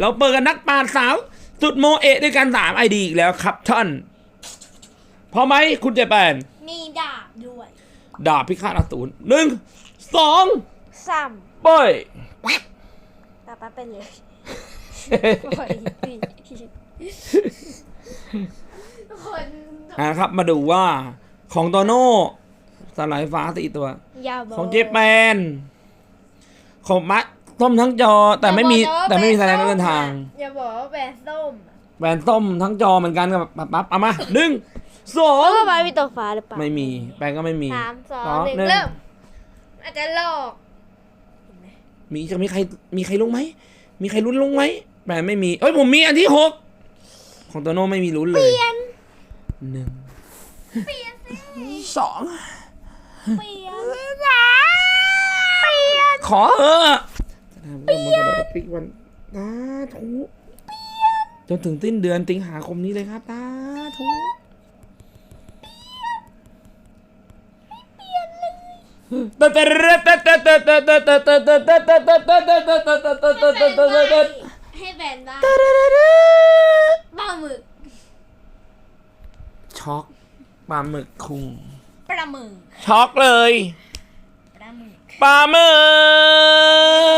เราเปิดกันนักปราชญ์สาว สุดโมเอะด้วยกันสามไอดีอีกแล้วครับท่านพอไหมคุณเจแปนมีดาบด้วย ดาบพิฆาตอสูรหนึ่งสองซ้เป้ยำต่อไปเป็นเลยปล่อยปีคนอ่าครับมาดูว่าของโตโน่สลายฟ้าสี่ตัว ยาบของเจแปนของมัด ส้มทั้งจอแต่ไม่มีแต่ไม่มีแสดงเดินทาง อย่าบอกว่าแบรนด์ส้มอะแหวนส้มทั้งจอเหมือนกันกับปั๊บปั๊บเอามาหนึ่งสอแล้งวก็ไปมีตัวฟ้าหรือเปล่า ไม่มีแปลงก็ไม่มี สามสองสองหนึ่งหนึ่งเริ่มอาจจะหลอกมีจะมีใครมีใครลุ้นไหม มีใครลุ้นลุ้นไหมแปลงไม่มี เอ้ยผมมีอันที่หกของโตโน่ไม่มีลุ้นเลยหนึ่งสองเปลี่ยน ขอเออ เปลี่ยนปิกวันตาถูจนถึงสิ้นเดือนสิงหาคมนี้เลยครับตาถูเปลี่ยนเลยให้แบรนด์ได้ปลาหมึกช็อกปลาหมึกคุงปลาหมึกช็อกเลยปลาหมึกปลาหมึก